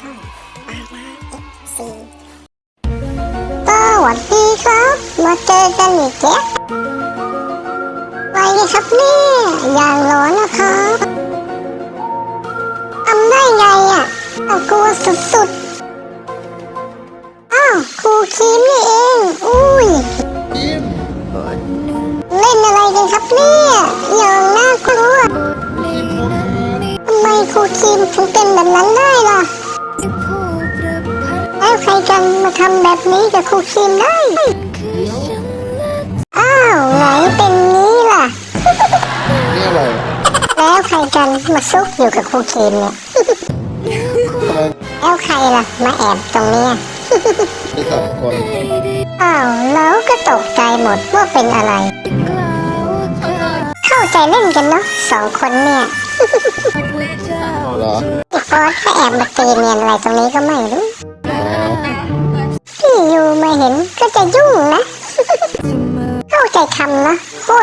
ช่อกมาวัสดีครับ มาเจอกันอีกแล้วไปครับเนี่ยอย่างร้อนนะครับทำได้ไงอะตกลัวสุดๆ อ้าวครูคีมนี่เอง อุ้ย เล่นอะไรกันครับเนี่ยอย่างน่ากลัวทำไมครูคีมถึงเป็นแบบนั้นได้ล่ะ ใครกันมาทำแบบนี้กับครูคีมได้อ้าวไหนเป็นงี้ล่ะ นี่อะไรแล้วใครกันมาซุกอยู่กับครูคีมเนี่ยอะไรแล้วใครล่ะมาแอบตรงเนี้ยที่สองคนอ้าวแล้วก็ตกใจหมดว่าเป็นอะไร เข้าใจเล่นกันเนาะสองคนเนี่ยเหรออีฟอสก็แอบมาตีเนียนอะไรตรงนี้ก็ไม่รู้